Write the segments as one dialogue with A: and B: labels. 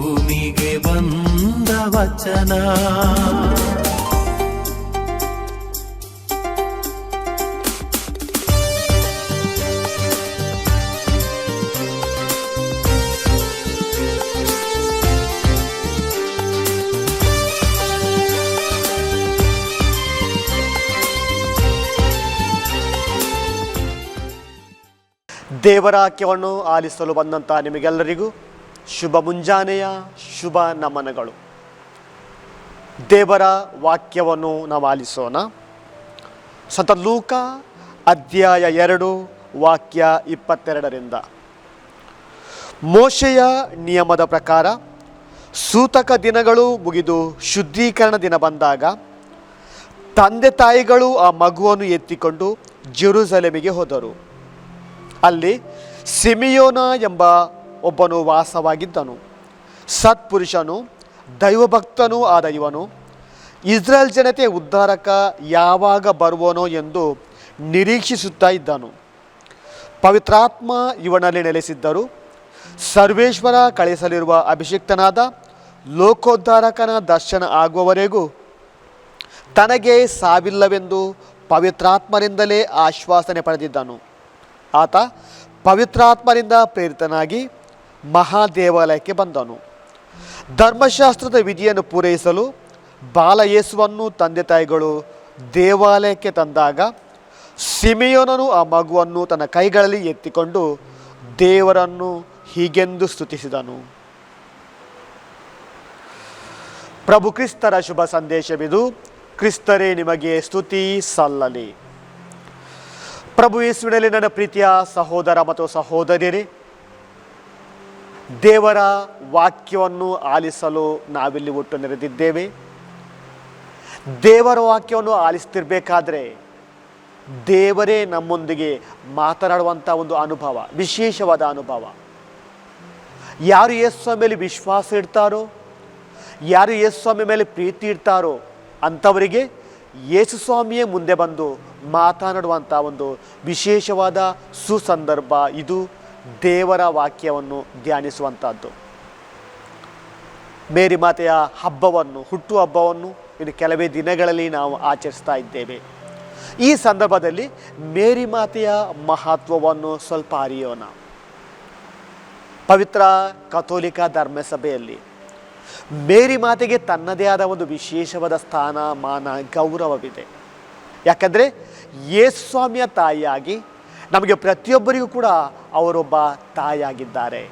A: ಭೂಮಿಗೆ ಬಂದ ವಚನ.
B: ದೇವರ ವಾಕ್ಯವನ್ನು ಆಲಿಸಲು ಬಂದಂತಹ ನಿಮಗೆಲ್ಲರಿಗೂ ಶುಭ ಮುಂಜಾನೆಯ ಶುಭ ನಮನಗಳು. ದೇವರ ವಾಕ್ಯವನ್ನು ನಾವು ಆಲಿಸೋಣ ಸಂತ ಲೂಕ ಅಧ್ಯಾಯ ಎರಡು, ವಾಕ್ಯ ಇಪ್ಪತ್ತೆರಡರಿಂದ. ಮೋಶೆಯ ನಿಯಮದ ಪ್ರಕಾರ, ಸೂತಕ ದಿನಗಳು ಮುಗಿದು ಶುದ್ಧೀಕರಣ ದಿನ ಬಂದಾಗ, ತಂದೆ ತಾಯಿಗಳು ಆ ಮಗುವನ್ನು ಎತ್ತಿಕೊಂಡು ಜೆರುಸಲೆಮಿಗೆ ಹೋದರು. ಅಲ್ಲಿ ಸಿಮಿಯೋನ ಎಂಬ ಒಬ್ಬನು ವಾಸವಾಗಿದ್ದನು. ಸತ್ಪುರುಷನು, ದೈವಭಕ್ತನೂ ಆದ ಇವನು. ಇಸ್ರೇಲ್ ಜನತೆ ಉದ್ಧಾರಕ ಯಾವಾಗ ಬರುವನೋ ಎಂದು ನಿರೀಕ್ಷಿಸುತ್ತಾ ಇದ್ದನು. ಪವಿತ್ರಾತ್ಮ ಇವನಲ್ಲಿ ನೆಲೆಸಿದ್ದರು. ಸರ್ವೇಶ್ವರ ಕಳಿಸಲಿರುವ ಅಭಿಷಿಕ್ತನಾದ, ಲೋಕೋದ್ಧಾರಕನ ದರ್ಶನ ಆಗುವವರೆಗೂ ತನಗೆ ಸಾವಿಲ್ಲವೆಂದು ಪವಿತ್ರಾತ್ಮರಿಂದಲೇ ಆಶ್ವಾಸನೆ ಪಡೆದಿದ್ದನು. ಆತ ಪವಿತ್ರಾತ್ಮರಿಂದ ಪ್ರೇರಿತನಾಗಿ ಮಹಾದೇವಾಲಯಕ್ಕೆ ಬಂದನು ಧರ್ಮಶಾಸ್ತ್ರದ ವಿಧಿಯನ್ನು ಪೂರೈಸಲು ಬಾಲಯೇಸುವನ್ನು ತಂದೆ ತಾಯಿಗಳು ದೇವಾಲಯಕ್ಕೆ ತಂದಾಗ ಸಿಮಿಯೋನನು ಆ ಮಗುವನ್ನು ತನ್ನ ಕೈಗಳಲ್ಲಿ ಎತ್ತಿಕೊಂಡು ದೇವರನ್ನು ಹೀಗೆಂದು ಸ್ತುತಿಸಿದನು. ಪ್ರಭು ಕ್ರಿಸ್ತರ ಶುಭ ಸಂದೇಶವಿದು, ಕ್ರಿಸ್ತರೇ ನಿಮಗೆ ಸ್ತುತಿ ಸಲ್ಲಲಿ. ಪ್ರಭು ಯೇಸುವಿನಲ್ಲಿ ನನ್ನ ಪ್ರೀತಿಯ ಸಹೋದರ ಮತ್ತು ಸಹೋದರಿಯರೇ ದೇವರ ವಾಕ್ಯವನ್ನು ಆಲಿಸಲು ನಾವಿಲ್ಲಿ ಒಟ್ಟು ನೆರೆದಿದ್ದೇವೆ. ದೇವರ ವಾಕ್ಯವನ್ನು ಆಲಿಸ್ತಿರ್ಬೇಕಾದ್ರೆ ದೇವರೇ ನಮ್ಮೊಂದಿಗೆ ಮಾತನಾಡುವಂಥ ಒಂದು ಅನುಭವ, ವಿಶೇಷವಾದ ಅನುಭವ. ಯಾರು ಯೇಸುವ ಮೇಲೆ ವಿಶ್ವಾಸ ಇಡ್ತಾರೋ, ಯಾರು ಯೇಸುಸ್ವಾಮಿ ಮೇಲೆ ಪ್ರೀತಿ ಇಡ್ತಾರೋ ಅಂಥವರಿಗೆ ಯೇಸುಸ್ವಾಮಿಯೇ ಮುಂದೆ ಬಂದು ಮಾತನಾಡುವಂಥ ಒಂದು ವಿಶೇಷವಾದ ಸುಸಂದರ್ಭ ಇದು. ದೇವರ ವಾಕ್ಯವನ್ನು ಧ್ಯಾನಿಸುವಂಥದ್ದು ಮೇರಿ ಮಾತೆಯ ಹಬ್ಬವನ್ನು, ಹುಟ್ಟು ಹಬ್ಬವನ್ನು ಇನ್ನು ಕೆಲವೇ ದಿನಗಳಲ್ಲಿ ನಾವು ಆಚರಿಸ್ತಾ ಇದ್ದೇವೆ. ಈ ಸಂದರ್ಭದಲ್ಲಿ ಮೇರಿ ಮಾತೆಯ ಮಹತ್ವವನ್ನು ಸ್ವಲ್ಪ ಅರಿಯೋಣ. ಪವಿತ್ರ ಕಥೋಲಿಕ ಧರ್ಮಸಭೆಯಲ್ಲಿ ಮೇರಿ ಮಾತೆಗೆ ತನ್ನದೇ ಆದ ಒಂದು ವಿಶೇಷವಾದ ಸ್ಥಾನ ಮಾನ ಗೌರವವಿದೆ. ಯಾಕಂದರೆ ಯೇಸ್ವಾಮಿಯ ತಾಯಿಯಾಗಿ ನಮಗೆ ಪ್ರತಿಯೊಬ್ಬರಿಗೂ ಕೂಡ ಅವರೊಬ್ಬ ತಾಯಿಯಾಗಿದ್ದಾರೆ.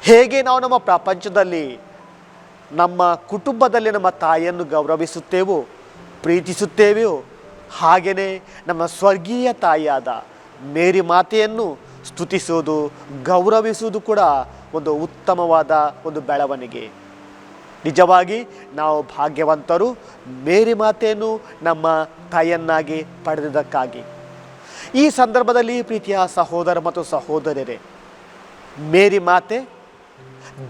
B: ಹೇಗೆ ನಾವು ನಮ್ಮ ಪ್ರಪಂಚದಲ್ಲಿ ನಮ್ಮ ಕುಟುಂಬದಲ್ಲಿ ನಮ್ಮ ತಾಯಿಯನ್ನು ಗೌರವಿಸುತ್ತೇವೋ, ಪ್ರೀತಿಸುತ್ತೇವೆಯೋ, ಹಾಗೆಯೇ ನಮ್ಮ ಸ್ವರ್ಗೀಯ ತಾಯಿಯಾದ ಮೇರಿ ಮಾತೆಯನ್ನು ಸ್ತುತಿಸುವುದು, ಗೌರವಿಸುವುದು ಕೂಡ ಒಂದು ಉತ್ತಮವಾದ ಒಂದು ಬೆಳವಣಿಗೆ. ನಿಜವಾಗಿ ನಾವು ಭಾಗ್ಯವಂತರು ಮೇರಿ ಮಾತೆಯನ್ನು ನಮ್ಮ ತಾಯಿಯನ್ನಾಗಿ ಪಡೆದಿದ್ದಕ್ಕಾಗಿ. ಈ ಸಂದರ್ಭದಲ್ಲಿ ಪ್ರೀತಿಯ ಸಹೋದರ ಮತ್ತು ಸಹೋದರರೇ ಮೇರಿ ಮಾತೆ,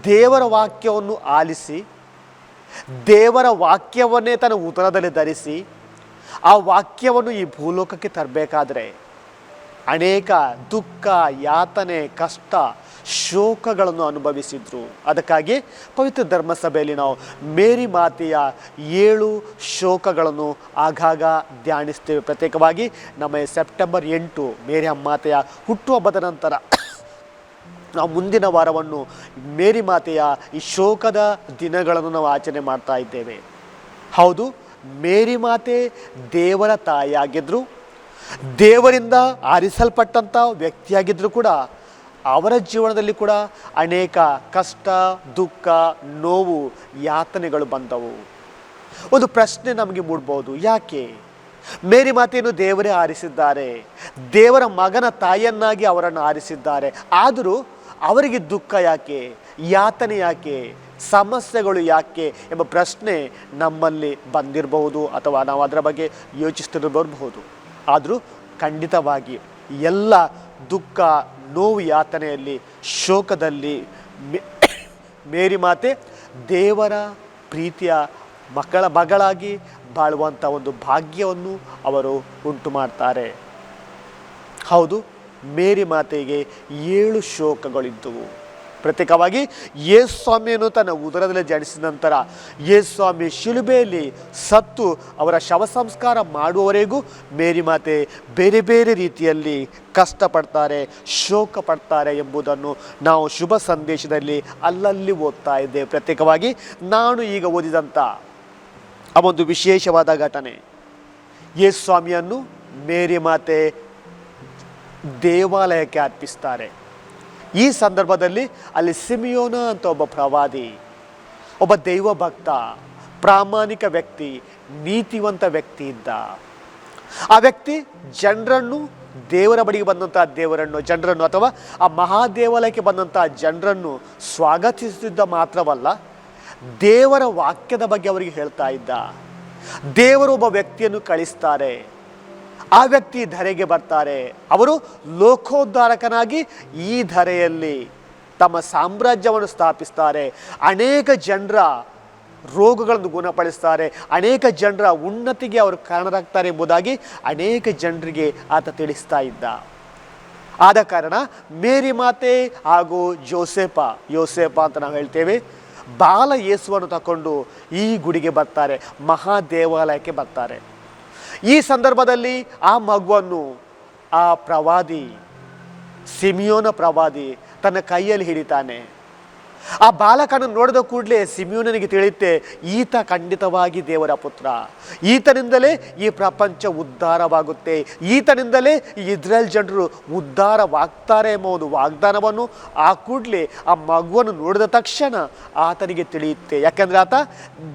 B: ದೇವರ ವಾಕ್ಯವನ್ನು ಆಲಿಸಿ, ದೇವರ ವಾಕ್ಯವನ್ನೇ ತನ್ನ ಉತ್ತರದಲ್ಲಿ ಧರಿಸಿ, ಆ ವಾಕ್ಯವನ್ನು ಈ ಭೂಲೋಕಕ್ಕೆ ತರಬೇಕಾದ್ರೆ ಅನೇಕ ದುಃಖ, ಯಾತನೆ, ಕಷ್ಟ ಶೋಕಗಳನ್ನು ಅನುಭವಿಸಿದ್ರು. ಅದಕ್ಕಾಗಿ ಪವಿತ್ರ ಧರ್ಮಸಭೆಯಲ್ಲಿ ನಾವು ಮೇರಿ ಮಾತೆಯ ಏಳು ಶೋಕಗಳನ್ನು ಆಗಾಗ ಧ್ಯಾನಿಸ್ತೇವೆ. ಪ್ರತ್ಯೇಕವಾಗಿ ನಮ್ಮ ಸೆಪ್ಟೆಂಬರ್ ಎಂಟು ಮೇರಿ ಮಾತೆಯ ಹುಟ್ಟುಹಬ್ಬದ ನಂತರ ನಾವು ಮುಂದಿನ ವಾರವನ್ನು ಮೇರಿ ಮಾತೆಯ ಈ ಶೋಕದ ದಿನಗಳನ್ನು ನಾವು ಆಚರಣೆ ಮಾಡ್ತಾ ಇದ್ದೇವೆ. ಹೌದು, ಮೇರಿ ಮಾತೆ ದೇವರ ತಾಯಿಯಾಗಿದ್ದರು ದೇವರಿಂದ ಆರಿಸಲ್ಪಟ್ಟಂಥ ವ್ಯಕ್ತಿಯಾಗಿದ್ದರೂ ಕೂಡ ಅವರ ಜೀವನದಲ್ಲಿ ಕೂಡ ಅನೇಕ ಕಷ್ಟ, ದುಃಖ, ನೋವು, ಯಾತನೆಗಳು ಬಂದವು. ಒಂದು ಪ್ರಶ್ನೆ ನಮಗೆ ಮೂಡ್ಬೋದು, ಯಾಕೆ? ಮೇರಿ ಮಾತೆಯನ್ನು ದೇವರೇ ಆರಿಸಿದ್ದಾರೆ. ದೇವರ ಮಗನ ತಾಯಿಯನ್ನಾಗಿ ಅವರನ್ನು ಆರಿಸಿದ್ದಾರೆ. ಆದರೂ ಅವರಿಗೆ ದುಃಖ ಯಾಕೆ? ಯಾತನೆ ಯಾಕೆ? ಸಮಸ್ಯೆಗಳು ಯಾಕೆ? ಎಂಬ ಪ್ರಶ್ನೆ ನಮ್ಮಲ್ಲಿ ಬಂದಿರಬಹುದು ಅಥವಾ ನಾವು ಅದರ ಬಗ್ಗೆ ಯೋಚಿಸ್ತಿರಬಹುದು. ಆದರೂ ಖಂಡಿತವಾಗಿ ಎಲ್ಲ ದುಃಖ ನೋವು ಯಾತನೆಯಲ್ಲಿ ಶೋಕದಲ್ಲಿ ಮೇರಿ ಮಾತೆ, ದೇವರ ಪ್ರೀತಿಯ ಮಕ್ಕಳ ಮಗಳಾಗಿ ಬಾಳುವಂಥ ಒಂದು ಭಾಗ್ಯವನ್ನು ಅವರು ಉಂಟು ಮಾಡ್ತಾರೆ. ಹೌದು, ಮೇರಿ ಮಾತೆಗೆ ಏಳು ಶೋಕಗಳಿದ್ದವು. ಪ್ರತ್ಯೇಕವಾಗಿ ಯೇಸು ಸ್ವಾಮಿಯನ್ನು ತನ್ನ ಉದರದಲ್ಲಿ ಜಡಿಸಿದ ನಂತರ ಯೇಸು ಶಿಲುಬೆಯಲ್ಲಿ ಸತ್ತು ಅವರ ಶವ ಸಂಸ್ಕಾರ ಮಾಡುವವರೆಗೂ ಮೇರಿ ಮಾತೆ ಬೇರೆ ಬೇರೆ ರೀತಿಯಲ್ಲಿ ಕಷ್ಟಪಡ್ತಾರೆ ಶೋಕ ಪಡ್ತಾರೆ ಎಂಬುದನ್ನು ನಾವು ಶುಭ ಸಂದೇಶದಲ್ಲಿ ಅಲ್ಲಲ್ಲಿ ಓದ್ತಾ ಇದ್ದೇವೆ. ಪ್ರತ್ಯೇಕವಾಗಿ ನಾನು ಈಗ ಓದಿದಂಥ ಆ ಒಂದು ವಿಶೇಷವಾದ ಘಟನೆ ಯೇಸು ಸ್ವಾಮಿಯನ್ನು ಮೇರಿ ಮಾತೆ ದೇವಾಲಯಕ್ಕೆ ಅರ್ಪಿಸ್ತಾರೆ. ಈ ಸಂದರ್ಭದಲ್ಲಿ ಅಲ್ಲಿ ಸಿಮಿಯೋನ ಅಂತ ಒಬ್ಬ ಪ್ರವಾದಿ, ಒಬ್ಬ ದೈವ ಭಕ್ತ ಪ್ರಾಮಾಣಿಕ ವ್ಯಕ್ತಿ, ನೀತಿವಂತ ವ್ಯಕ್ತಿ ಇದ್ದ. ಆ ವ್ಯಕ್ತಿ ಜನರನ್ನು ದೇವರ ಬಳಿಗೆ ಬಂದಂಥ ದೇವರನ್ನು, ಜನರನ್ನು ಅಥವಾ ಆ ಮಹಾದೇವಾಲಯಕ್ಕೆ ಬಂದಂಥ ಜನರನ್ನು ಸ್ವಾಗತಿಸುತ್ತಿದ್ದ ಮಾತ್ರವಲ್ಲ, ದೇವರ ವಾಕ್ಯದ ಬಗ್ಗೆ ಅವರಿಗೆ ಹೇಳ್ತಾ ಇದ್ದ. ದೇವರು ಒಬ್ಬ ವ್ಯಕ್ತಿಯನ್ನು ಕಳಿಸ್ತಾರೆ. ಆ ವ್ಯಕ್ತಿ ಧರೆಗೆ ಬರ್ತಾರೆ. ಅವರು ಲೋಕೋದ್ಧಾರಕನಾಗಿ ಈ ಧರೆಯಲ್ಲಿ ತಮ್ಮ ಸಾಮ್ರಾಜ್ಯವನ್ನು ಸ್ಥಾಪಿಸ್ತಾರೆ. ಅನೇಕ ಜನರ ರೋಗಗಳನ್ನು ಗುಣಪಡಿಸ್ತಾರೆ. ಅನೇಕ ಜನರ ಉನ್ನತಿಗೆ ಅವರು ಕಾರಣರಾಗ್ತಾರೆ ಎಂಬುದಾಗಿ ಅನೇಕ ಜನರಿಗೆ ಆತ ತಿಳಿಸ್ತಾ ಇದ್ದ. ಆದ ಕಾರಣ ಮೇರಿ ಮಾತೆ ಹಾಗೂ ಜೋಸೆಪ ಯೋಸೆಪ ಅಂತ ನಾವು ಹೇಳ್ತೇವೆ, ಬಾಲ ಯೇಸುವನ್ನು ತಕೊಂಡು ಈ ಗುಡಿಗೆ ಬರ್ತಾರೆ, ಮಹಾದೇವಾಲಯಕ್ಕೆ ಬರ್ತಾರೆ. ಈ ಸಂದರ್ಭದಲ್ಲಿ ಆ ಮಗುವನ್ನು ಆ ಪ್ರವಾದಿ ಸಿಮಿಯೋನ ಪ್ರವಾದಿ ತನ್ನ ಕೈಯಲ್ಲಿ ಹಿಡಿತಾನೆ. ಆ ಬಾಲಕನ ನೋಡಿದ ಕೂಡಲೇ ಸಿಮಿಯೋನನಿಗೆ ತಿಳಿಯುತ್ತೆ, ಈತ ಖಂಡಿತವಾಗಿ ದೇವರ ಪುತ್ರ. ಈತನಿಂದಲೇ ಈ ಪ್ರಪಂಚ ಉದ್ಧಾರವಾಗುತ್ತೆ. ಈತನಿಂದಲೇ ಇಸ್ರೇಲ್ ಜನರು ಉದ್ಧಾರವಾಗ್ತಾರೆ ಎಂಬ ಒಂದು ವಾಗ್ದಾನವನ್ನು ಆ ಕೂಡಲೇ ಆ ಮಗುವನ್ನು ನೋಡಿದ ತಕ್ಷಣ ಆತನಿಗೆ ತಿಳಿಯುತ್ತೆ. ಯಾಕಂದರೆ ಆತ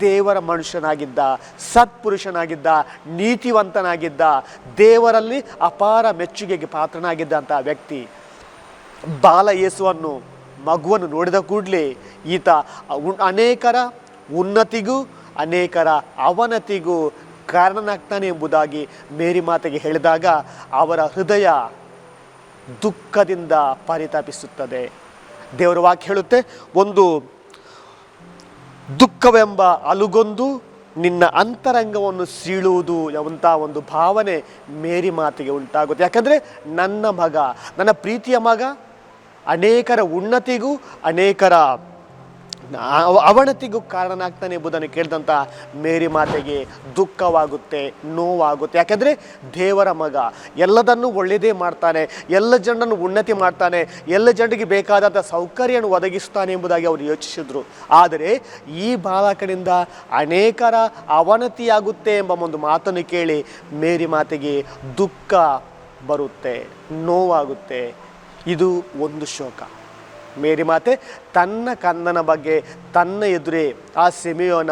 B: ದೇವರ ಮನುಷ್ಯನಾಗಿದ್ದ, ಸತ್ಪುರುಷನಾಗಿದ್ದ, ನೀತಿವಂತನಾಗಿದ್ದ, ದೇವರಲ್ಲಿ ಅಪಾರ ಮೆಚ್ಚುಗೆಗೆ ಪಾತ್ರನಾಗಿದ್ದಂಥ ವ್ಯಕ್ತಿ. ಬಾಲ ಯೇಸುವನ್ನು ಮಗುವನ್ನು ನೋಡಿದ ಕೂಡಲೇ ಈತ ಅನೇಕರ ಉನ್ನತಿಗೂ, ಅನೇಕರ ಅವನತಿಗೂ ಕಾರಣನಾಗ್ತಾನೆ ಎಂಬುದಾಗಿ ಮೇರಿ ಮಾತೆಗೆ ಹೇಳಿದಾಗ ಅವರ ಹೃದಯ ದುಃಖದಿಂದ ಪರಿತಾಪಿಸುತ್ತದೆ. ದೇವರ ವಾಕ್ಯ ಹೇಳುತ್ತೆ, ಒಂದು ದುಃಖವೆಂಬ ಅಲುಗೊಂದು ನಿನ್ನ ಅಂತರಂಗವನ್ನು ಸೀಳುವುದು ಎಂಥ ಒಂದು ಭಾವನೆ ಮೇರಿ ಮಾತಿಗೆ ಉಂಟಾಗುತ್ತೆ. ಯಾಕಂದರೆ ನನ್ನ ಮಗ, ನನ್ನ ಪ್ರೀತಿಯ ಮಗ ಅನೇಕರ ಉನ್ನತಿಗೂ, ಅನೇಕರ ಅವನತಿಗೂ ಕಾರಣನಾಗ್ತಾನೆ ಎಂಬುದನ್ನು ಕೇಳಿದಂಥ ಮೇರಿ ಮಾತೆಗೆ ದುಃಖವಾಗುತ್ತೆ, ನೋವಾಗುತ್ತೆ. ಯಾಕೆಂದರೆ ದೇವರ ಮಗ ಎಲ್ಲದನ್ನು ಒಳ್ಳೆಯದೇ ಮಾಡ್ತಾನೆ, ಎಲ್ಲ ಜನರನ್ನು ಉನ್ನತಿ ಮಾಡ್ತಾನೆ, ಎಲ್ಲ ಜನರಿಗೆ ಬೇಕಾದಂಥ ಸೌಕರ್ಯವನ್ನು ಒದಗಿಸ್ತಾನೆ ಎಂಬುದಾಗಿ ಅವರು ಯೋಚಿಸಿದ್ರು. ಆದರೆ ಈ ಬಾಲಕನಿಂದ ಅನೇಕರ ಅವನತಿಯಾಗುತ್ತೆ ಎಂಬ ಒಂದು ಮಾತನ್ನು ಕೇಳಿ ಮೇರಿ ಮಾತೆಗೆ ದುಃಖ ಬರುತ್ತೆ, ನೋವಾಗುತ್ತೆ. ಇದು ಒಂದು ಶೋಕ. ಮೇರಿ ಮಾತೆ, ತನ್ನ ಕಂದನ ಬಗ್ಗೆ, ತನ್ನ ಎದುರೇ ಆ ಸಿಮಿಯೋನ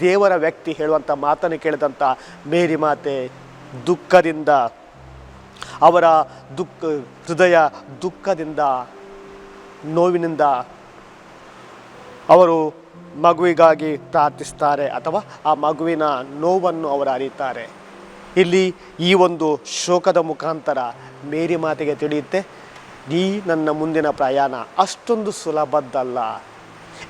B: ದೇವರ ವ್ಯಕ್ತಿ ಹೇಳುವಂಥ ಮಾತನ್ನು ಕೇಳಿದಂಥ ಮೇರಿ ಮಾತೆ ದುಃಖದಿಂದ, ಅವರ ದುಃಖ, ಹೃದಯ ದುಃಖದಿಂದ, ನೋವಿನಿಂದ ಅವರು ಮಗುವಿಗಾಗಿ ಪ್ರಾರ್ಥಿಸ್ತಾರೆ ಅಥವಾ ಆ ಮಗುವಿನ ನೋವನ್ನು ಅವರು ಅರಿತಾರೆ. ಇಲ್ಲಿ ಈ ಒಂದು ಶೋಕದ ಮುಖಾಂತರ ಮೇರಿ ಮಾತೆಗೆ ತಿಳಿಯುತ್ತೆ. ಈ ನನ್ನ ಮುಂದಿನ ಪ್ರಯಾಣ. ಅಷ್ಟೊಂದು ಸುಲಭದ್ದಲ್ಲ.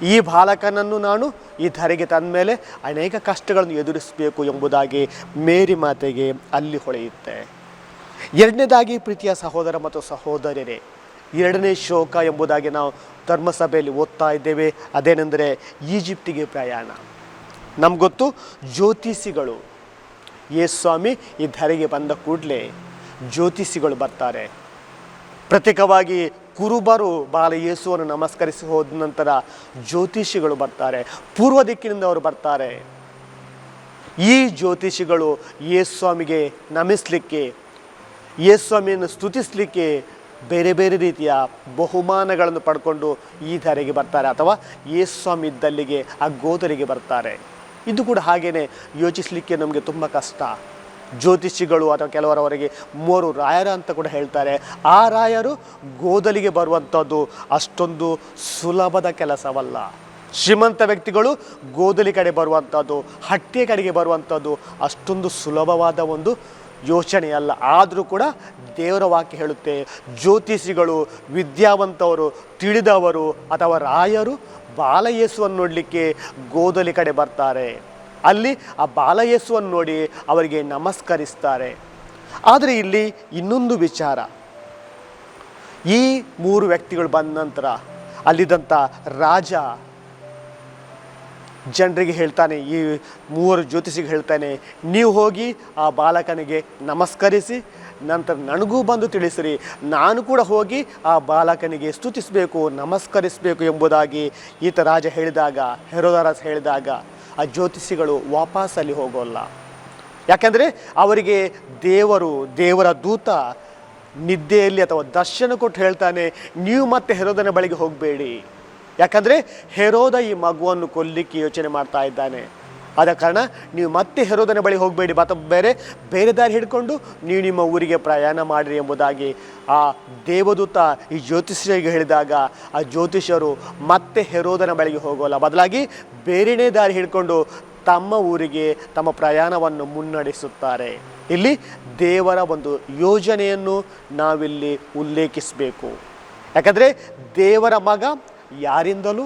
B: ಈ ಬಾಲಕನನ್ನು ನಾನು ಈ ಧರೆಗೆ ತಂದ ಮೇಲೆ ಅನೇಕ ಕಷ್ಟಗಳನ್ನು ಎದುರಿಸಬೇಕು ಎಂಬುದಾಗಿ ಮೇರಿ ಮಾತೆಗೆ ಅಲ್ಲಿ ಹೊಳೆಯುತ್ತೆ. ಎರಡನೇದಾಗಿ ಪ್ರೀತಿಯ ಸಹೋದರ ಮತ್ತು ಸಹೋದರರೇ ಎರಡನೇ ಶೋಕ ಎಂಬುದಾಗಿ ನಾವು ಧರ್ಮಸಭೆಯಲ್ಲಿ ಓದ್ತಾ ಇದ್ದೇವೆ. ಅದೇನೆಂದರೆ ಈಜಿಪ್ಟಿಗೆ ಪ್ರಯಾಣ. ನಮ್ಗೊತ್ತು ಜ್ಯೋತಿಷಿಗಳು ಯೇಸು ಸ್ವಾಮಿ ಈ ಧರೆಗೆ ಬಂದ ಕೂಡಲೇ ಜ್ಯೋತಿಷಿಗಳು ಬರ್ತಾರೆ. ಪ್ರತ್ಯೇಕವಾಗಿ ಕುರುಬರು ಬಾಲ ಯೇಸುವನ್ನು ನಮಸ್ಕರಿಸಿ ಹೋದ ನಂತರ ಜ್ಯೋತಿಷಿಗಳು ಬರ್ತಾರೆ. ಪೂರ್ವ ದಿಕ್ಕಿನಿಂದ ಅವರು ಬರ್ತಾರೆ. ಈ ಜ್ಯೋತಿಷಿಗಳು ಯೇಸ್ವಾಮಿಗೆ ಸ್ವಾಮಿಗೆ ನಮಿಸ್ಲಿಕ್ಕೆ, ಯೇಸು ಸ್ವಾಮಿಯನ್ನು ಸ್ತುತಿಸಲಿಕ್ಕೆ ಬೇರೆ ಬೇರೆ ರೀತಿಯ ಬಹುಮಾನಗಳನ್ನು ಪಡ್ಕೊಂಡು ಈ ಧರೆಗೆ ಬರ್ತಾರೆ ಅಥವಾ ಯೇಸ್ವಾಮಿ ಸ್ವಾಮಿ ಇದ್ದಲ್ಲಿಗೆ ಆ ಗೋದರಿಗೆ ಬರ್ತಾರೆ. ಇದು ಕೂಡ ಹಾಗೆಯೇ ಯೋಚಿಸಲಿಕ್ಕೆ ನಮಗೆ ತುಂಬ ಕಷ್ಟ. ಜ್ಯೋತಿಷಿಗಳು ಅಥವಾ ಕೆಲವರವರಿಗೆ ಮೂರು ರಾಯರ ಅಂತ ಕೂಡ ಹೇಳ್ತಾರೆ. ಆ ರಾಯರು ಗೋದಲಿಗೆ ಬರುವಂಥದ್ದು ಅಷ್ಟೊಂದು ಸುಲಭದ ಕೆಲಸವಲ್ಲ. ಶ್ರೀಮಂತ ವ್ಯಕ್ತಿಗಳು ಗೋದಲಿ ಕಡೆ ಬರುವಂಥದ್ದು, ಹಟ್ಟಿಯ ಕಡೆಗೆ ಬರುವಂಥದ್ದು ಅಷ್ಟೊಂದು ಸುಲಭವಾದ ಒಂದು ಯೋಚನೆಯಲ್ಲ. ಆದರೂ ಕೂಡ ದೇವರ ವಾಕ್ಯ ಹೇಳುತ್ತೆ, ಜ್ಯೋತಿಷಿಗಳು ವಿದ್ಯಾವಂತವರು, ತಿಳಿದವರು ಅಥವಾ ರಾಯರು ಬಾಲಯೇಸುವನ್ನು ನೋಡಲಿಕ್ಕೆ ಗೋದಲಿ ಕಡೆ ಬರ್ತಾರೆ. ಅಲ್ಲಿ ಆ ಬಾಲಯೇಸುವನ್ನು ನೋಡಿ ಅವರಿಗೆ ನಮಸ್ಕರಿಸ್ತಾರೆ. ಆದರೆ ಇಲ್ಲಿ ಇನ್ನೊಂದು ವಿಚಾರ. ಈ ಮೂರು ವ್ಯಕ್ತಿಗಳು ಬಂದ ನಂತರ ಅಲ್ಲಿದ್ದಂಥ ರಾಜ ಜನರಿಗೆ ಹೇಳ್ತಾನೆ, ಈ ಮೂವರು ಜ್ಯೋತಿಷಿಗೆ ಹೇಳ್ತಾನೆ, ನೀವು ಹೋಗಿ ಆ ಬಾಲಕನಿಗೆ ನಮಸ್ಕರಿಸಿ, ನಂತರ ನನಗೂ ಬಂದು ತಿಳಿಸಿರಿ, ನಾನು ಕೂಡ ಹೋಗಿ ಆ ಬಾಲಕನಿಗೆ ಸ್ತುತಿಸಬೇಕು, ನಮಸ್ಕರಿಸಬೇಕು ಎಂಬುದಾಗಿ ಈತ ರಾಜ ಹೇಳಿದಾಗ, ಹೆರೋದಾರಸ್ ಹೇಳಿದಾಗ ಆ ಜ್ಯೋತಿಷಿಗಳು ವಾಪಸ್ ಅಲ್ಲಿ ಹೋಗೋಲ್ಲ. ಯಾಕೆಂದರೆ ಅವರಿಗೆ ದೇವರು, ದೇವರ ದೂತ ನಿದ್ದೆಯಲ್ಲಿ ಅಥವಾ ದರ್ಶನ ಕೊಟ್ಟು ಹೇಳ್ತಾನೆ, ನೀವು ಮತ್ತೆ ಹೆರೋದನ ಬಳಿಗೆ ಹೋಗಬೇಡಿ. ಯಾಕಂದರೆ ಹೆರೋದ ಈ ಮಗುವನ್ನು ಕೊಲ್ಲಿಕ್ಕೆ ಯೋಚನೆ ಮಾಡ್ತಾ ಇದ್ದಾನೆ. ಆದ ಕಾರಣ ನೀವು ಮತ್ತೆ ಹೆರೋದನ ಬಳಿ ಹೋಗಬೇಡಿ. ಮತ್ತು ಬೇರೆ ಬೇರೆ ದಾರಿ ಹಿಡ್ಕೊಂಡು ನೀವು ನಿಮ್ಮ ಊರಿಗೆ ಪ್ರಯಾಣ ಮಾಡಿರಿ ಎಂಬುದಾಗಿ ಆ ದೇವದೂತ ಈ ಜ್ಯೋತಿಷ್ಯರಿಗೆ ಹೇಳಿದಾಗ ಆ ಜ್ಯೋತಿಷ್ಯರು ಮತ್ತೆ ಹೆರೋದನ ಬಳಿಗೆ ಹೋಗೋಲ್ಲ. ಬದಲಾಗಿ ಬೇರೆನೇ ದಾರಿ ಹಿಡ್ಕೊಂಡು ತಮ್ಮ ಊರಿಗೆ ತಮ್ಮ ಪ್ರಯಾಣವನ್ನು ಮುನ್ನಡೆಸುತ್ತಾರೆ. ಇಲ್ಲಿ ದೇವರ ಒಂದು ಯೋಜನೆಯನ್ನು ನಾವಿಲ್ಲಿ ಉಲ್ಲೇಖಿಸಬೇಕು. ಯಾಕಂದರೆ ದೇವರ ಮಗ ಯಾರಿಂದಲೂ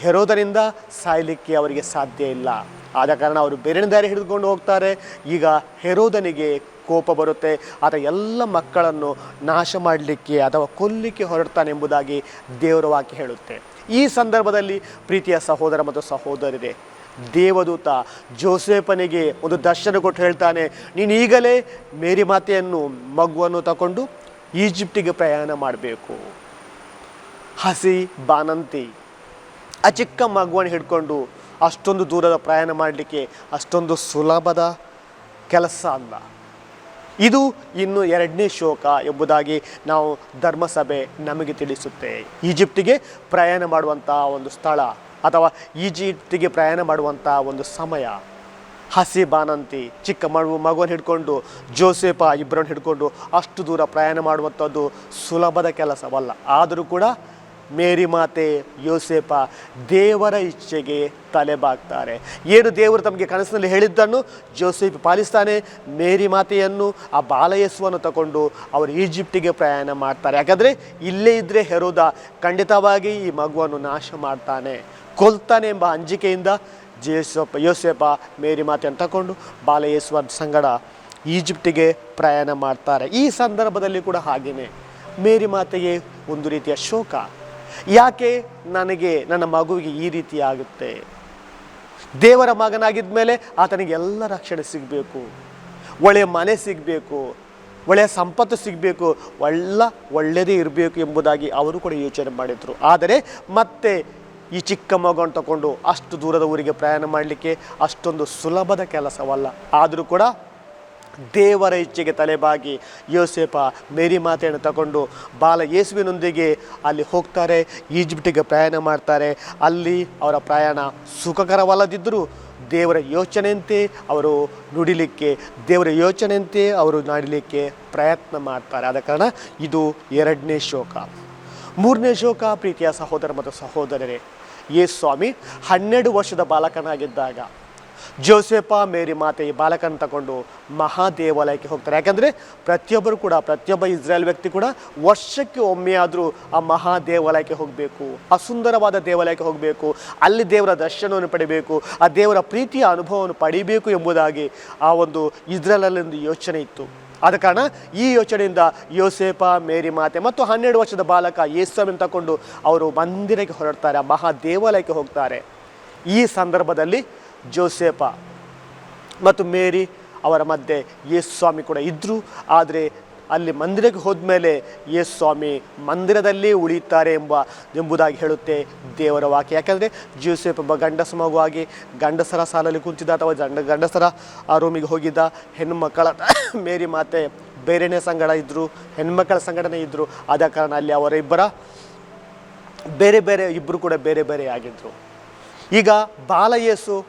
B: ಹೆರೋದರಿಂದ ಸಾಯಲಿಕ್ಕೆ ಅವರಿಗೆ ಸಾಧ್ಯ ಇಲ್ಲ. ಆದ ಕಾರಣ ಅವರು ಬೇರೆ ದಾರಿ ಹಿಡಿದುಕೊಂಡು ಹೋಗ್ತಾರೆ. ಈಗ ಹೆರೋದನಿಗೆ ಕೋಪ ಬರುತ್ತೆ. ಆತ ಎಲ್ಲ ಮಕ್ಕಳನ್ನು ನಾಶ ಮಾಡಲಿಕ್ಕೆ ಅಥವಾ ಕೊಲ್ಲಿಕ್ಕೆ ಹೊರಡ್ತಾನೆ ಎಂಬುದಾಗಿ ದೇವರ ವಾಕ್ಯ ಹೇಳುತ್ತೆ. ಈ ಸಂದರ್ಭದಲ್ಲಿ ಪ್ರೀತಿಯ ಸಹೋದರ ಮತ್ತು ಸಹೋದರಿದೆ ದೇವದೂತ ಜೋಸೇಪನಿಗೆ ಒಂದು ದರ್ಶನ ಕೊಟ್ಟು ಹೇಳ್ತಾನೆ ನೀನು ಈಗಲೇ ಮೇರಿ ಮಾತೆಯನ್ನು, ಮಗುವನ್ನು ತಗೊಂಡು ಈಜಿಪ್ಟಿಗೆ ಪ್ರಯಾಣ ಮಾಡಬೇಕು. ಹಸಿ ಬಾನಂತಿ ಆ ಚಿಕ್ಕ ಮಗುವನ್ನು ಹಿಡ್ಕೊಂಡು ಅಷ್ಟೊಂದು ದೂರದ ಪ್ರಯಾಣ ಮಾಡಲಿಕ್ಕೆ ಅಷ್ಟೊಂದು ಸುಲಭದ ಕೆಲಸ ಅಲ್ಲ. ಇದು ಇನ್ನು ಎರಡನೇ ಶೋಕ ಎಂಬುದಾಗಿ ನಾವು ಧರ್ಮಸಭೆ ನಮಗೆ ತಿಳಿಸುತ್ತೆ. ಈಜಿಪ್ಟಿಗೆ ಪ್ರಯಾಣ ಮಾಡುವಂಥ ಒಂದು ಸ್ಥಳ ಅಥವಾ ಈಜಿಪ್ಟಿಗೆ ಪ್ರಯಾಣ ಮಾಡುವಂಥ ಒಂದು ಸಮಯ. ಹಸಿ ಬಾನಂತಿ ಚಿಕ್ಕ ಮಗು ಮಗುವನ್ನು ಹಿಡ್ಕೊಂಡು, ಜೋಸೆಫ ಇಬ್ಬರನ್ನು ಹಿಡ್ಕೊಂಡು ಅಷ್ಟು ದೂರ ಪ್ರಯಾಣ ಮಾಡುವಂಥದ್ದು ಸುಲಭದ ಕೆಲಸವಲ್ಲ. ಆದರೂ ಕೂಡ ಮೇರಿ ಮಾತೆ ಯೋಸೇಪ ದೇವರ ಇಚ್ಛೆಗೆ ತಲೆಬಾಗ್ತಾರೆ. ಏನು ದೇವರು ತಮಗೆ ಕನಸಿನಲ್ಲಿ ಹೇಳಿದ್ದನ್ನು ಜೋಸೆಫ್ ಪಾಲಿಸ್ತಾನೆ ಮೇರಿ ಮಾತೆಯನ್ನು, ಆ ಬಾಲಯೇಸುವನ್ನು ತಗೊಂಡು ಅವರು ಈಜಿಪ್ಟಿಗೆ ಪ್ರಯಾಣ ಮಾಡ್ತಾರೆ. ಯಾಕಂದರೆ ಇಲ್ಲೇ ಇದ್ದರೆ ಹೆರೋದ ಖಂಡಿತವಾಗಿ ಈ ಮಗುವನ್ನು ನಾಶ ಮಾಡ್ತಾನೆ, ಕೊಲ್ತಾನೆ ಎಂಬ ಅಂಜಿಕೆಯಿಂದ ಜೇಸಪ್ಪ ಯೋಸೇಪ ಮೇರಿ ಮಾತೆಯನ್ನು ತಗೊಂಡು ಬಾಲಯೇಸುವ ಸಂಗಡ ಈಜಿಪ್ಟಿಗೆ ಪ್ರಯಾಣ ಮಾಡ್ತಾರೆ. ಈ ಸಂದರ್ಭದಲ್ಲಿ ಕೂಡ ಹಾಗೆಯೇ ಮೇರಿ ಮಾತೆಗೆ ಒಂದು ರೀತಿಯ ಶೋಕ. ಯಾಕೆ ನನಗೆ ನನ್ನ ಮಗುವಿಗೆ ಈ ರೀತಿ ಆಗುತ್ತೆ? ದೇವರ ಮಗನಾಗಿದ್ದ ಮೇಲೆ ಆತನಿಗೆ ಎಲ್ಲ ರಕ್ಷಣೆ ಸಿಗಬೇಕು. ಒಳ್ಳೆಯ ಮನೆ ಸಿಗಬೇಕು. ಒಳ್ಳೆಯ ಸಂಪತ್ತು ಸಿಗಬೇಕು. ಒಳ್ಳ ಒಳ್ಳೆಯದೇ ಇರಬೇಕು ಎಂಬುದಾಗಿ ಅವರು ಕೂಡ ಯೋಚನೆ ಮಾಡಿದರು. ಆದರೆ ಮತ್ತೆ ಈ ಚಿಕ್ಕ ಮಗುವನ್ನು ತಗೊಂಡು ಅಷ್ಟು ದೂರದ ಊರಿಗೆ ಪ್ರಯಾಣ ಮಾಡಲಿಕ್ಕೆ ಅಷ್ಟೊಂದು ಸುಲಭದ ಕೆಲಸವಲ್ಲ. ಆದರೂ ಕೂಡ ದೇವರ ಇಚ್ಛೆಗೆ ತಲೆಬಾಗಿ ಯೋಸೇಪ ಮೇರಿ ಮಾತೆಯನ್ನು ತಗೊಂಡು ಬಾಲ ಯೇಸುವಿನೊಂದಿಗೆ ಅಲ್ಲಿ ಹೋಗ್ತಾರೆ, ಈಜಿಪ್ಟಿಗೆ ಪ್ರಯಾಣ ಮಾಡ್ತಾರೆ. ಅಲ್ಲಿ ಅವರ ಪ್ರಯಾಣ ಸುಖಕರವಲ್ಲದಿದ್ದರೂ ದೇವರ ಯೋಚನೆಯಂತೆ ಅವರು ನುಡಿಲಿಕ್ಕೆ, ದೇವರ ಯೋಚನೆಯಂತೆ ಅವರು ನಾಡಲಿಕ್ಕೆ ಪ್ರಯತ್ನ ಮಾಡ್ತಾರೆ. ಆದ ಕಾರಣ ಇದು ಎರಡನೇ ಶೋಕ. ಮೂರನೇ ಶೋಕ, ಪ್ರೀತಿಯ ಸಹೋದರ ಮತ್ತು ಸಹೋದರರೇ ಯೇಸ್ವಾಮಿ ಸ್ವಾಮಿ ಹನ್ನೆರಡು ವರ್ಷದ ಬಾಲಕನಾಗಿದ್ದಾಗ ಜೋಸೆಫ, ಮೇರಿ ಮಾತೆ ಈ ಬಾಲಕನ ತಗೊಂಡು ಮಹಾದೇವಾಲಯಕ್ಕೆ ಹೋಗ್ತಾರೆ. ಯಾಕಂದರೆ ಪ್ರತಿಯೊಬ್ಬರು ಕೂಡ, ಪ್ರತಿಯೊಬ್ಬ ಇಸ್ರೇಲ್ ವ್ಯಕ್ತಿ ಕೂಡ ವರ್ಷಕ್ಕೆ ಒಮ್ಮೆ ಆದರೂ ಆ ಮಹಾದೇವಾಲಯಕ್ಕೆ ಹೋಗಬೇಕು. ಆ ಸುಂದರವಾದ ದೇವಾಲಯಕ್ಕೆ ಹೋಗಬೇಕು. ಅಲ್ಲಿ ದೇವರ ದರ್ಶನವನ್ನು ಪಡಿಬೇಕು. ಆ ದೇವರ ಪ್ರೀತಿಯ ಅನುಭವವನ್ನು ಪಡಿಬೇಕು ಎಂಬುದಾಗಿ ಆ ಒಂದು ಇಸ್ರೇಲಲ್ಲಿ ಒಂದು ಯೋಚನೆ ಇತ್ತು. ಆದ ಕಾರಣ ಈ ಯೋಚನೆಯಿಂದ ಯೋಸೇಪ ಮೇರಿ ಮಾತೆ ಮತ್ತು ಹನ್ನೆರಡು ವರ್ಷದ ಬಾಲಕ ಯೇಸುವನ್ನು ತಗೊಂಡು ಅವರು ಮಂದಿರಕ್ಕೆ ಹೊರಡ್ತಾರೆ, ಆ ಮಹಾ ದೇವಾಲಯಕ್ಕೆ ಹೋಗ್ತಾರೆ. ಈ ಸಂದರ್ಭದಲ್ಲಿ ಜೋಸೇಪ ಮತ್ತು ಮೇರಿ ಅವರ ಮಧ್ಯೆ ಯೇಸು ಸ್ವಾಮಿ ಕೂಡ ಇದ್ದರು ಆದರೆ ಅಲ್ಲಿ ಮಂದಿರಕ್ಕೆ ಹೋದ್ಮೇಲೆ ಯೇಸು ಸ್ವಾಮಿ ಮಂದಿರದಲ್ಲೇ ಉಳಿಯುತ್ತಾರೆ ಎಂಬ, ಎಂಬುದಾಗಿ ಹೇಳುತ್ತೆ ದೇವರ ವಾಕ್ಯ. ಯಾಕೆಂದರೆ ಜೋಸೇಪ್ ಒಬ್ಬ ಗಂಡಸ ಮಗುವಾಗಿ ಗಂಡಸರ ಸಾಲಲ್ಲಿ ಕುಂತಿದ್ದ ಅಥವಾ ಗಂಡ, ಗಂಡಸರ ಆ ರೂಮಿಗೆ ಹೋಗಿದ್ದ ಹೆಣ್ಣು ಮಕ್ಕಳ ಮೇರಿ ಮಾತೆ ಬೇರೆನೇ ಸಂಗಡ ಇದ್ದರು ಹೆಣ್ಮಕ್ಕಳ ಸಂಘಟನೆ ಇದ್ದರು ಆದ ಕಾರಣ ಅಲ್ಲಿ ಅವರಿಬ್ಬರ ಬೇರೆ ಬೇರೆ ಇಬ್ಬರು ಕೂಡ ಬೇರೆ ಬೇರೆ ಆಗಿದ್ದರು ಈಗ ಬಾಲಯೇಸು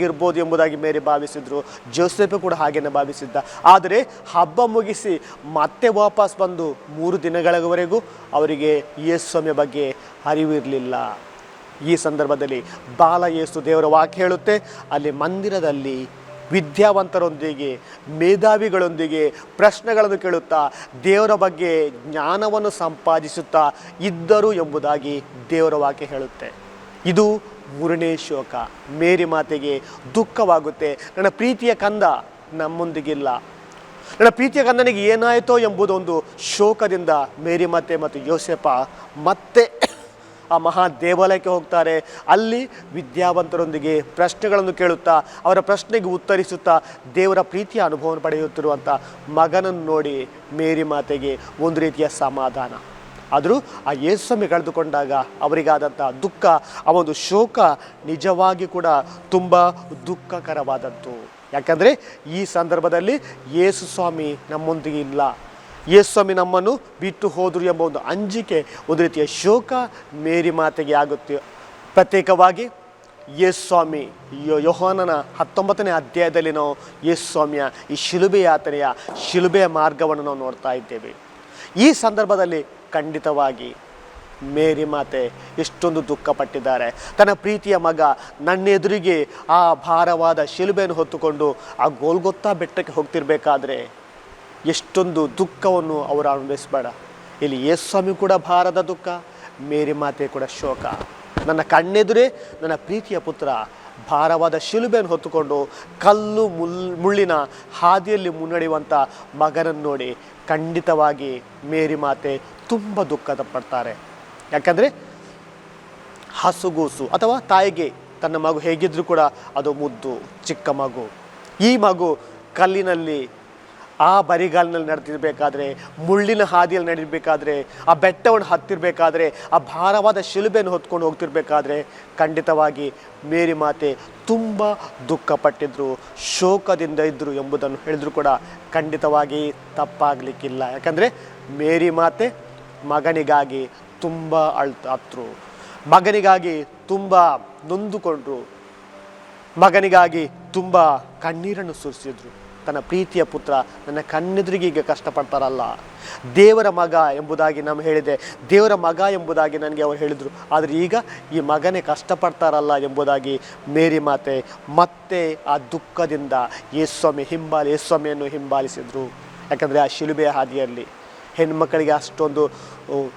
B: ಇರ್ಬೋದು ಎಂಬುದಾಗಿ ಮೇರಿ ಭಾವಿಸಿದ್ರು, ಜೋಸೆಫ್ ಕೂಡ ಹಾಗೇನೆ ಭಾವಿಸಿದ್ದ. ಆದರೆ ಹಬ್ಬ ಮುಗಿಸಿ ಮತ್ತೆ ವಾಪಸ್ ಬಂದು ಮೂರು ದಿನಗಳವರೆಗೂ ಅವರಿಗೆ ಯೇಸು ಸ್ವಾಮಿಯ ಬಗ್ಗೆ ಅರಿವಿರಲಿಲ್ಲ. ಈ ಸಂದರ್ಭದಲ್ಲಿ ಬಾಲಯೇಸು ದೇವರ ವಾಕ್ ಹೇಳುತ್ತೆ, ಅಲ್ಲಿ ಮಂದಿರದಲ್ಲಿ ವಿದ್ಯಾವಂತರೊಂದಿಗೆ, ಮೇಧಾವಿಗಳೊಂದಿಗೆ ಪ್ರಶ್ನೆಗಳನ್ನು ಕೇಳುತ್ತಾ, ದೇವರ ಬಗ್ಗೆ ಜ್ಞಾನವನ್ನು ಸಂಪಾದಿಸುತ್ತಾ ಇದ್ದರು ಎಂಬುದಾಗಿ ದೇವರ ವಾಕ್ಯ ಹೇಳುತ್ತೆ. ಇದು ಮೂರನೇ ಶೋಕ. ಮೇರಿ ಮಾತೆಗೆ ದುಃಖವಾಗುತ್ತೆ. ನನ್ನ ಪ್ರೀತಿಯ ಕಂದ ನಮ್ಮೊಂದಿಗಿಲ್ಲ. ನನ್ನ ಪ್ರೀತಿಯ ಕಂದನಿಗೆ ಏನಾಯಿತೋ ಎಂಬುದೊಂದು ಶೋಕದಿಂದ ಮೇರಿ ಮಾತೆ ಮತ್ತು ಯೋಸೆಪ ಮತ್ತೆ ಆ ಮಹಾ ದೇವಾಲಯಕ್ಕೆ ಹೋಗ್ತಾರೆ. ಅಲ್ಲಿ ವಿದ್ಯಾವಂತರೊಂದಿಗೆ ಪ್ರಶ್ನೆಗಳನ್ನು ಕೇಳುತ್ತಾ, ಅವರ ಪ್ರಶ್ನೆಗೆ ಉತ್ತರಿಸುತ್ತಾ, ದೇವರ ಪ್ರೀತಿಯ ಅನುಭವವನ್ನು ಪಡೆಯುತ್ತಿರುವಂಥ ಮಗನನ್ನು ನೋಡಿ ಮೇರಿ ಮಾತೆಗೆ ಒಂದು ರೀತಿಯ ಸಮಾಧಾನ. ಆದರೂ ಆ ಯೇಸುಸ್ವಾಮಿ ಕಳೆದುಕೊಂಡಾಗ ಅವರಿಗಾದಂಥ ದುಃಖ, ಆ ಒಂದು ಶೋಕ ನಿಜವಾಗಿ ಕೂಡ ತುಂಬ ದುಃಖಕರವಾದದ್ದು. ಯಾಕಂದರೆ ಈ ಸಂದರ್ಭದಲ್ಲಿ ಯೇಸು ಸ್ವಾಮಿ ನಮ್ಮೊಂದಿಗೆ ಇಲ್ಲ. ಯೇಸ್ವಾಮಿ ನಮ್ಮನ್ನು ಬಿಟ್ಟು ಹೋದರು ಎಂಬ ಒಂದು ಅಂಜಿಕೆ, ಒಂದು ರೀತಿಯ ಶೋಕ ಮೇರಿ ಮಾತೆಗೆ ಆಗುತ್ತೆ. ಪ್ರತ್ಯೇಕವಾಗಿ ಯೇಸ್ವಾಮಿ ಯೋ, ಯೋಹಾನನ ಹತ್ತೊಂಬತ್ತನೇ ಅಧ್ಯಾಯದಲ್ಲಿ ನಾವು ಯೇಸ್ವಾಮಿಯ ಈ ಶಿಲುಬೆ ಯಾತನೆಯ ಶಿಲುಬೆಯ ಮಾರ್ಗವನ್ನು ನಾವು ನೋಡ್ತಾ ಇದ್ದೇವೆ. ಈ ಸಂದರ್ಭದಲ್ಲಿ ಖಂಡಿತವಾಗಿ ಮೇರಿ ಮಾತೆ ಎಷ್ಟೊಂದು ದುಃಖಪಟ್ಟಿದ್ದಾರೆ. ತನ್ನ ಪ್ರೀತಿಯ ಮಗ ನನ್ನೆದುರಿಗೆ ಆ ಭಾರವಾದ ಶಿಲುಬೆಯನ್ನು ಹೊತ್ತುಕೊಂಡು ಆ ಗೋಲ್ಗೊತ್ತಾ ಬೆಟ್ಟಕ್ಕೆ ಹೋಗ್ತಿರ್ಬೇಕಾದ್ರೆ ಎಷ್ಟೊಂದು ದುಃಖವನ್ನು ಅವರು ಅನುಭವಿಸಬೇಡ. ಇಲ್ಲಿ ಯೇಸ್ವಾಮಿ ಕೂಡ ಭಾರದ ದುಃಖ, ಮೇರಿ ಮಾತೆ ಕೂಡ ಶೋಕ. ನನ್ನ ಕಣ್ಣೆದುರೇ ನನ್ನ ಪ್ರೀತಿಯ ಪುತ್ರ ಭಾರವಾದ ಶಿಲುಬೆಯನ್ನು ಹೊತ್ತುಕೊಂಡು ಕಲ್ಲು ಮುಲ್, ಮುಳ್ಳಿನ ಹಾದಿಯಲ್ಲಿ ಮುನ್ನಡೆಯುವಂಥ ಮಗನನ್ನು ನೋಡಿ ಖಂಡಿತವಾಗಿ ಮೇರಿ ಮಾತೆ ತುಂಬ ದುಃಖದ ಪಡ್ತಾರೆ. ಯಾಕಂದರೆ ಹಸುಗೂಸು ಅಥವಾ ತಾಯಿಗೆ ತನ್ನ ಮಗು ಹೇಗಿದ್ದರೂ ಕೂಡ ಅದು ಮುದ್ದು ಚಿಕ್ಕ ಮಗು. ಈ ಮಗು ಕಲ್ಲಿನಲ್ಲಿ ಆ ಬರಿಗಾಲಿನಲ್ಲಿ ನಡೆದಿರಬೇಕಾದ್ರೆ, ಮುಳ್ಳಿನ ಹಾದಿಯಲ್ಲಿ ನಡೀಬೇಕಾದ್ರೆ ಆ ಬೆಟ್ಟವನ್ನು ಹತ್ತಿರಬೇಕಾದ್ರೆ, ಆ ಭಾರವಾದ ಶಿಲುಬೆಯನ್ನು ಹೊತ್ಕೊಂಡು ಹೋಗ್ತಿರ್ಬೇಕಾದ್ರೆ, ಖಂಡಿತವಾಗಿ ಮೇರಿ ಮಾತೆ ತುಂಬ ದುಃಖಪಟ್ಟಿದ್ರು, ಶೋಕದಿಂದ ಇದ್ದರು ಎಂಬುದನ್ನು ಹೇಳಿದ್ರು ಕೂಡ ಖಂಡಿತವಾಗಿ ತಪ್ಪಾಗಲಿಕ್ಕಿಲ್ಲ. ಯಾಕಂದರೆ ಮೇರಿ ಮಾತೆ ಮಗನಿಗಾಗಿ ತುಂಬ ಅಳ್ತಾತ್ರು ಮಗನಿಗಾಗಿ ತುಂಬ ನೊಂದುಕೊಂಡ್ರು, ಮಗನಿಗಾಗಿ ತುಂಬ ಕಣ್ಣೀರನ್ನು ಸುರಿಸಿದ್ರು. ತನ್ನ ಪ್ರೀತಿಯ ಪುತ್ರ ನನ್ನ ಕಣ್ಣೆದುರಿಗೆ ಈಗ ಕಷ್ಟಪಡ್ತಾರಲ್ಲ. ದೇವರ ಮಗ ಎಂಬುದಾಗಿ ನಾನು ಹೇಳಿದೆ. ದೇವರ ಮಗ ಎಂಬುದಾಗಿ ನನಗೆ ಅವರು ಹೇಳಿದರು. ಆದರೆ ಈಗ ಈ ಮಗನೇ ಕಷ್ಟಪಡ್ತಾರಲ್ಲ ಎಂಬುದಾಗಿ ಮೇರಿ ಮಾತೆ ಮತ್ತೆ ಆ ದುಃಖದಿಂದ ಯೇಸ್ವಾಮಿ ಹಿಂಬಾಲಿ, ಯೇಸ್ವಾಮಿಯನ್ನು ಹಿಂಬಾಲಿಸಿದರು. ಯಾಕಂದರೆ ಆ ಶಿಲುಬೆಯ ಹಾದಿಯಲ್ಲಿ ಹೆಣ್ಮಕ್ಕಳಿಗೆ ಅಷ್ಟೊಂದು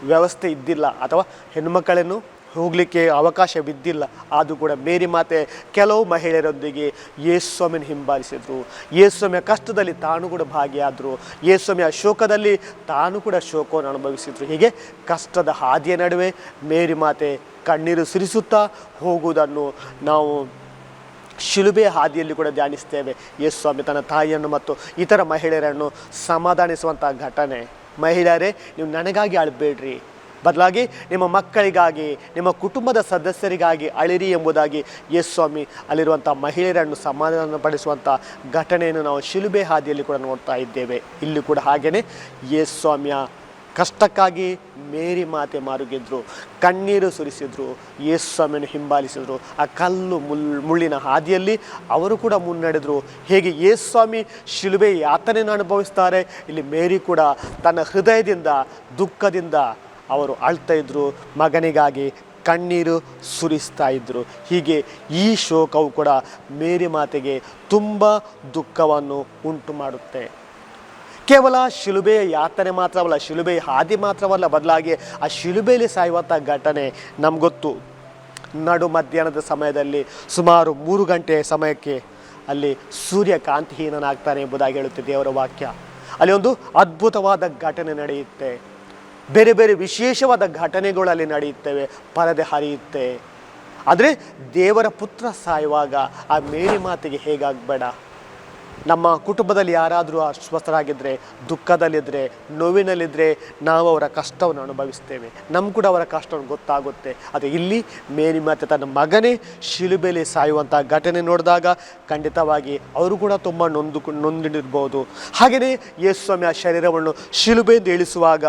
B: ವ್ಯವಸ್ಥೆ ಇದ್ದಿಲ್ಲ. ಅಥವಾ ಹೆಣ್ಮಕ್ಕಳನ್ನು ಹೋಗಲಿಕ್ಕೆ ಅವಕಾಶವಿದ್ದಿಲ್ಲ ಆದರೂ ಕೂಡ ಮೇರಿ ಮಾತೆ ಕೆಲವು ಮಹಿಳೆಯರೊಂದಿಗೆ ಯೇಸ್ವಾಮಿನ ಹಿಂಬಾಲಿಸಿದರು. ಯೇಸ್ವಾಮಿಯ ಕಷ್ಟದಲ್ಲಿ ತಾನು ಕೂಡ ಭಾಗಿಯಾದರು. ಯೇಸ್ವಾಮಿಯ ಶೋಕದಲ್ಲಿ ತಾನು ಕೂಡ ಶೋಕವನ್ನು ಅನುಭವಿಸಿದರು. ಹೀಗೆ ಕಷ್ಟದ ಹಾದಿಯ ನಡುವೆ ಮೇರಿ ಮಾತೆ ಕಣ್ಣೀರು ಸುರಿಸುತ್ತಾ ಹೋಗುವುದನ್ನು ನಾವು ಶಿಲುಬೆಯ ಹಾದಿಯಲ್ಲಿ ಕೂಡ ಧ್ಯಾನಿಸ್ತೇವೆ. ಯೇಸ್ವಾಮಿ ತನ್ನ ತಾಯಿಯನ್ನು ಮತ್ತು ಇತರ ಮಹಿಳೆಯರನ್ನು ಸಮಾಧಾನಿಸುವಂಥ ಘಟನೆ. ಮಹಿಳೆಯರೇ, ನೀವು ನನಗಾಗಿ ಅಳಬೇಡ್ರಿ. ಬದಲಾಗಿ ನಿಮ್ಮ ಮಕ್ಕಳಿಗಾಗಿ, ನಿಮ್ಮ ಕುಟುಂಬದ ಸದಸ್ಯರಿಗಾಗಿ ಅಳಿರಿ ಎಂಬುದಾಗಿ ಯೇಸ್ವಾಮಿ ಅಲ್ಲಿರುವಂಥ ಮಹಿಳೆಯರನ್ನು ಸಮಾಧಾನಪಡಿಸುವಂಥ ಘಟನೆಯನ್ನು ನಾವು ಶಿಲುಬೆ ಹಾದಿಯಲ್ಲಿ ಕೂಡ ನೋಡ್ತಾ ಇದ್ದೇವೆ. ಇಲ್ಲಿ ಕೂಡ ಹಾಗೆಯೇ ಯೇಸ್ವಾಮಿಯ ಕಷ್ಟಕ್ಕಾಗಿ ಮೇರಿ ಮಾತೆ ಮಾರುಗಿದ್ರು, ಕಣ್ಣೀರು ಸುರಿಸಿದ್ರು ಸ್ವಾಮಿಯನ್ನು ಹಿಂಬಾಲಿಸಿದ್ರು, ಆ ಕಲ್ಲು ಮುಲ್ ಮುಳ್ಳಿನ ಹಾದಿಯಲ್ಲಿ ಅವರು ಕೂಡ ಮುನ್ನಡೆದರು. ಹೇಗೆ ಯೇಸ್ವಾಮಿ ಶಿಲುಬೆ ಯಾತನೆಯನ್ನು ಅನುಭವಿಸ್ತಾರೆ, ಇಲ್ಲಿ ಮೇರಿ ಕೂಡ ತನ್ನ ಹೃದಯದಿಂದ, ದುಃಖದಿಂದ ಅವರು ಅಳ್ತಾ ಇದ್ದರು ಮಗನಿಗಾಗಿ ಕಣ್ಣೀರು ಸುರಿಸ್ತಾ ಇದ್ದರು ಹೀಗೆ ಈ ಶೋಕವು ಕೂಡ ಮೇರಿ ಮಾತೆಗೆ ತುಂಬ ದುಃಖವನ್ನು ಉಂಟು ಮಾಡುತ್ತೆ. ಕೇವಲ ಶಿಲುಬೆಯ ಯಾತನೆ ಮಾತ್ರವಲ್ಲ ಶಿಲುಬೆಯ ಹಾದಿ ಮಾತ್ರವಲ್ಲ, ಬದಲಾಗಿ ಆ ಶಿಲುಬೆಯಲ್ಲಿ ಸಾಯುವಂಥ ಘಟನೆ ನಮ್ಗೊತ್ತು. ನಡು ಮಧ್ಯಾಹ್ನದ ಸಮಯದಲ್ಲಿ ಸುಮಾರು ಮೂರು ಗಂಟೆ ಸಮಯಕ್ಕೆ ಅಲ್ಲಿ ಸೂರ್ಯ ಕಾಂತಿಹೀನನಾಗ್ತಾನೆ ಎಂಬುದಾಗಿ ಹೇಳುತ್ತೆ ದೇವರ ವಾಕ್ಯ. ಅಲ್ಲಿ ಒಂದು ಅದ್ಭುತವಾದ ಘಟನೆ ನಡೆಯುತ್ತೆ. ಬೇರೆ ಬೇರೆ ವಿಶೇಷವಾದ ಘಟನೆಗಳಲ್ಲಿ ನಡೆಯುತ್ತೇವೆ, ಪರದೆ ಹರಿಯುತ್ತೆ. ಆದರೆ ದೇವರ ಪುತ್ರ ಸಾಯುವಾಗ ಆ ಮೇರಿ ಮಾತಿಗೆ ಹೇಗಾಗಬೇಡ? ನಮ್ಮ ಕುಟುಂಬದಲ್ಲಿ ಯಾರಾದರೂ ಅಸ್ವಸ್ಥರಾಗಿದ್ದರೆ ದುಃಖದಲ್ಲಿದ್ದರೆ ನೋವಿನಲ್ಲಿದ್ದರೆ ನಾವು ಅವರ ಕಷ್ಟವನ್ನು ಅನುಭವಿಸ್ತೇವೆ. ನಮ್ಮ ಕೂಡ ಅವರ ಕಷ್ಟವನ್ನು ಗೊತ್ತಾಗುತ್ತೆ. ಅದು ಇಲ್ಲಿ ಮೇರಿ ಮಾತೆ ತನ್ನ ಮಗನೇ ಶಿಲುಬೆಲೆ ಸಾಯುವಂಥ ಘಟನೆ ನೋಡಿದಾಗ ಖಂಡಿತವಾಗಿ ಅವರು ಕೂಡ ತುಂಬ ನೊಂದು, ನೊಂದಿರ್ಬೋದು. ಹಾಗೆಯೇ ಯೇಸ್ವಾಮಿ ಆ ಶರೀರವನ್ನು ಶಿಲುಬೆಯಿಂದ ಇಳಿಸುವಾಗ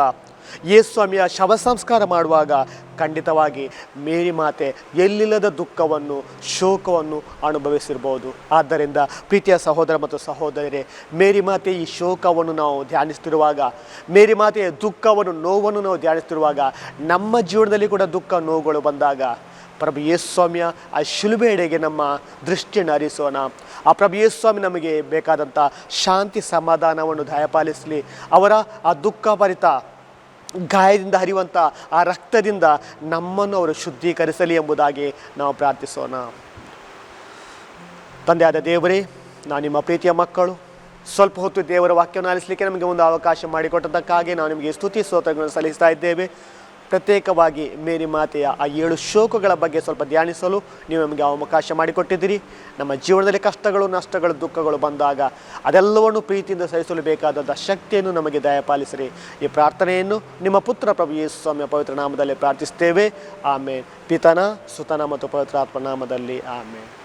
B: ಯೇಸ್ವಾಮಿಯ ಶವ ಸಂಸ್ಕಾರ ಮಾಡುವಾಗ ಖಂಡಿತವಾಗಿ ಮೇರಿ ಮಾತೆ ಎಲ್ಲಿಲ್ಲದ ದುಃಖವನ್ನು, ಶೋಕವನ್ನು ಅನುಭವಿಸಿರ್ಬೋದು. ಆದ್ದರಿಂದ ಪ್ರೀತಿಯ ಸಹೋದರ ಮತ್ತು ಸಹೋದರರೇ ಮೇರಿ ಮಾತೆ ಈ ಶೋಕವನ್ನು ನಾವು ಧ್ಯಾನಿಸ್ತಿರುವಾಗ ಮೇರಿ ಮಾತೆಯ ದುಃಖವನ್ನು, ನೋವನ್ನು ನಾವು ಧ್ಯಾನಿಸ್ತಿರುವಾಗ ನಮ್ಮ ಜೀವನದಲ್ಲಿ ಕೂಡ ದುಃಖ, ನೋವುಗಳು ಬಂದಾಗ ಪ್ರಭು ಯೇಸ್ವಾಮಿಯ ಆ ಶಿಲುಬೆಡೆಗೆ ನಮ್ಮ ದೃಷ್ಟಿಯನ್ನು ಹರಿಸೋಣ ಆ ಪ್ರಭು ಯೇಸ್ವಾಮಿ ನಮಗೆ ಬೇಕಾದಂಥ ಶಾಂತಿ ಸಮಾಧಾನವನ್ನು ದಯಪಾಲಿಸಲಿ. ಅವರ ಆ ದುಃಖಭರಿತ ಗಾಯದಿಂದ ಹರಿಯುವಂಥ ಆ ರಕ್ತದಿಂದ ನಮ್ಮನ್ನು ಅವರು ಶುದ್ಧೀಕರಿಸಲಿ ಎಂಬುದಾಗಿ ನಾವು ಪ್ರಾರ್ಥಿಸೋಣ. ತಂದೆಯಾದ ದೇವರೇ, ನಾನು ನಿಮ್ಮ ಪ್ರೀತಿಯ ಮಕ್ಕಳು. ಸ್ವಲ್ಪ ಹೊತ್ತು ದೇವರ ವಾಕ್ಯವನ್ನು ಆಲಿಸಲಿಕ್ಕೆ ನಮಗೆ ಒಂದು ಅವಕಾಶ ಮಾಡಿಕೊಟ್ಟದ್ದಕ್ಕಾಗಿ ನಾವು ನಿಮಗೆ ಸ್ತುತಿ ಸ್ತೋತ್ರಗಳನ್ನು ಸಲ್ಲಿಸ್ತಾ ಇದ್ದೇವೆ. ಪ್ರತ್ಯೇಕವಾಗಿ ಮೇರಿ ಮಾತೆಯ ಆ ಏಳು ಶೋಕಗಳ ಬಗ್ಗೆ ಸ್ವಲ್ಪ ಧ್ಯಾನಿಸಲು ನೀವು ನಮಗೆ ಅವಕಾಶ ಮಾಡಿಕೊಟ್ಟಿದ್ದೀರಿ. ನಮ್ಮ ಜೀವನದಲ್ಲಿ ಕಷ್ಟಗಳು, ನಷ್ಟಗಳು, ದುಃಖಗಳು ಬಂದಾಗ ಅದೆಲ್ಲವನ್ನು ಪ್ರೀತಿಯಿಂದ ಸಹಿಸಲು ಬೇಕಾದಂಥ ಶಕ್ತಿಯನ್ನು ನಮಗೆ ದಯಪಾಲಿಸಿರಿ. ಈ ಪ್ರಾರ್ಥನೆಯನ್ನು ನಿಮ್ಮ ಪುತ್ರ ಪ್ರಭು ಯೇಸು ಸ್ವಾಮಿಯ ಪವಿತ್ರ ನಾಮದಲ್ಲಿ ಪ್ರಾರ್ಥಿಸ್ತೇವೆ ಆಮೇಲೆ ಪಿತನ, ಸುತನ ಮತ್ತು ಪವಿತ್ರಾತ್ಮ ನಾಮದಲ್ಲಿ. ಆಮೇಲೆ